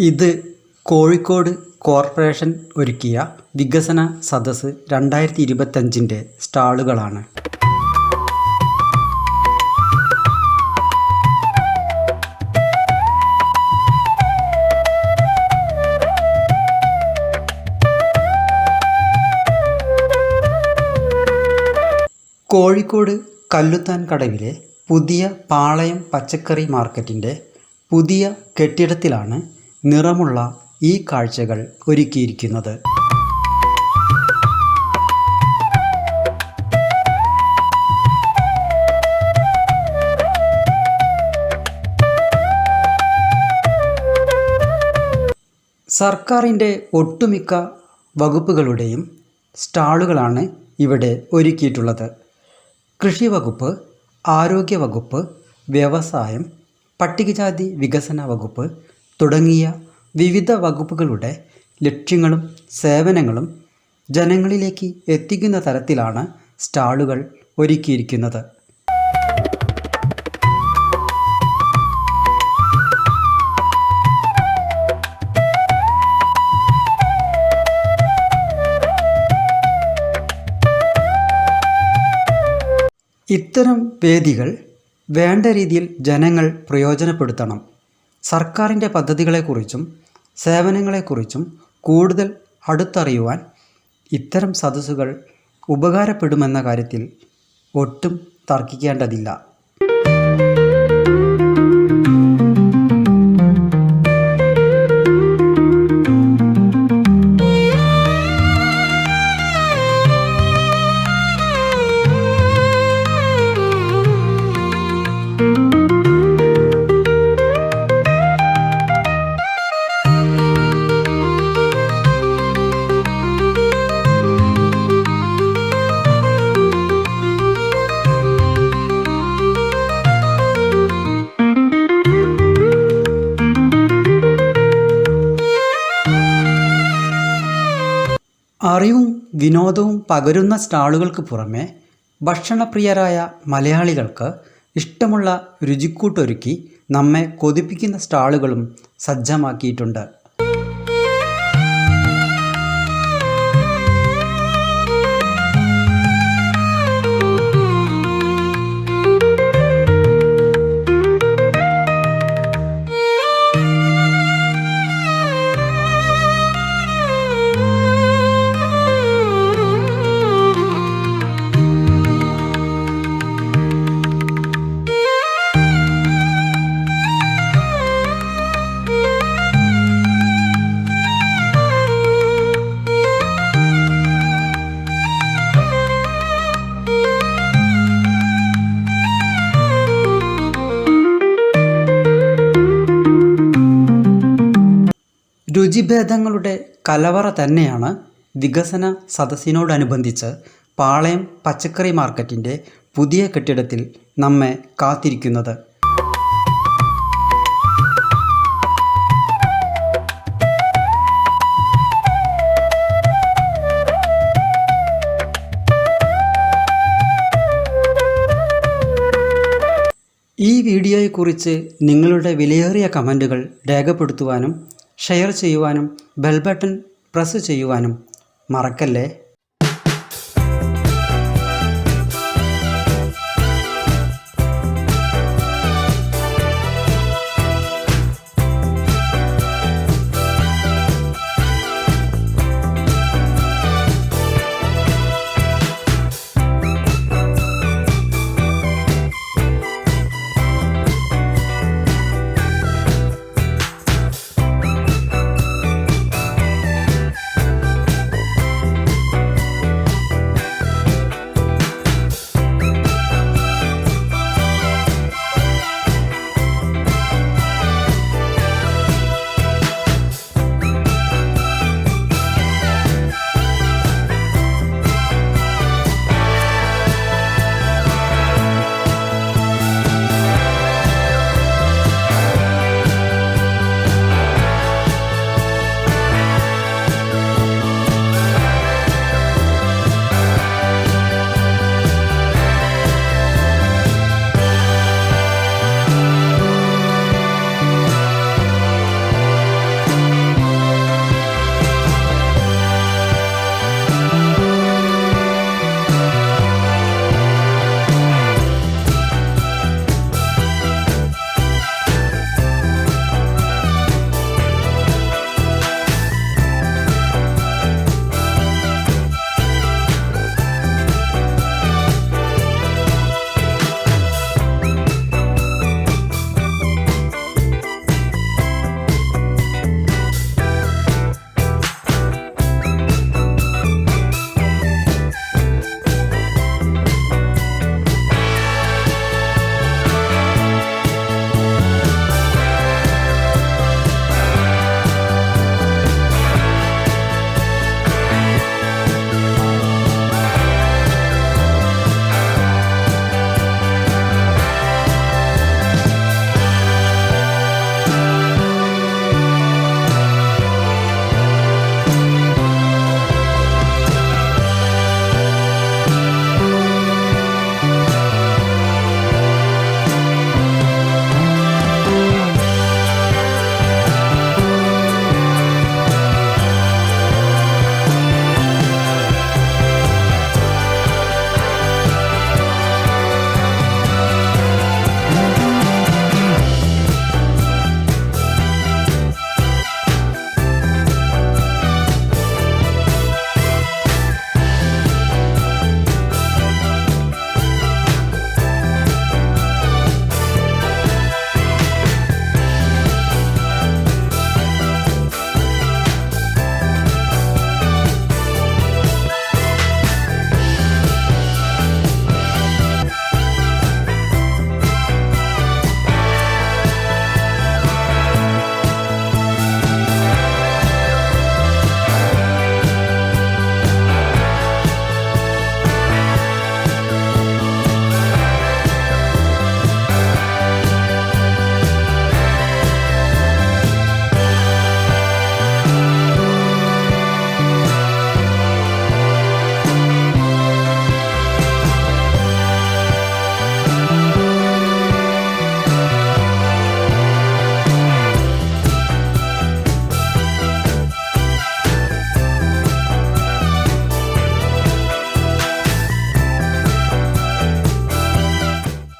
ഇത് കോഴിക്കോട് കോർപ്പറേഷൻ ഒരുക്കിയ വികസന സദസ് രണ്ടായിരത്തി ഇരുപത്തഞ്ചിന്റെ സ്റ്റാളുകളാണ്. കോഴിക്കോട് കല്ലുത്താൻ കടവിലെ പുതിയ പാളയം പച്ചക്കറി മാർക്കറ്റിന്റെ പുതിയ കെട്ടിടത്തിലാണ് നിറമുള്ള ഈ കാഴ്ചകൾ ഒരുക്കിയിരിക്കുന്നത്. സർക്കാരിന്റെ ഒട്ടുമിക്ക വകുപ്പുകളുടെയും സ്റ്റാളുകളാണ് ഇവിടെ ഒരുക്കിയിട്ടുള്ളത്. കൃഷി വകുപ്പ് ആരോഗ്യ വകുപ്പ് വ്യവസായം പട്ടികജാതി വികസന വകുപ്പ് തുടങ്ങിയ വിവിധ വകുപ്പുകളുടെ ലക്ഷ്യങ്ങളും സേവനങ്ങളും ജനങ്ങളിലേക്ക് എത്തിക്കുന്ന തരത്തിലാണ് സ്റ്റാളുകൾ ഒരുക്കിയിരിക്കുന്നത്. ഇത്തരം വേദികൾ വേണ്ട രീതിയിൽ ജനങ്ങൾ പ്രയോജനപ്പെടുത്തണം. സർക്കാരിന്റെ പദ്ധതികളെക്കുറിച്ചും സേവനങ്ങളെക്കുറിച്ചും കൂടുതൽ അടുത്തറിയുവാൻ ഇത്തരം സദസ്സുകൾ ഉപകാരപ്പെടുമെന്ന കാര്യത്തിൽ ഒട്ടും തർക്കിക്കേണ്ടതില്ല. അറിവും വിനോദവും പകരുന്ന സ്റ്റാളുകൾക്ക് പുറമെ ഭക്ഷണപ്രിയരായ മലയാളികൾക്ക് ഇഷ്ടമുള്ള രുചിക്കൂട്ടൊരുക്കി നമ്മെ കൊതിപ്പിക്കുന്ന സ്റ്റാളുകളും സജ്ജമാക്കിയിട്ടുണ്ട്. രുചിഭേദങ്ങളുടെ കലവറ തന്നെയാണ് വികസന സദസ്സിനോടനുബന്ധിച്ച് പാളയം പച്ചക്കറി മാർക്കറ്റിന്റെ പുതിയ കെട്ടിടത്തിൽ നമ്മെ കാത്തിരിക്കുന്നത്. ഈ വീഡിയോയെക്കുറിച്ച് നിങ്ങളുടെ വിലയേറിയ കമന്റുകൾ രേഖപ്പെടുത്തുവാനും ഷെയർ ചെയ്യുവാനും ബെൽ ബട്ടൺ പ്രസ് ചെയ്യുവാനും മറക്കല്ലേ?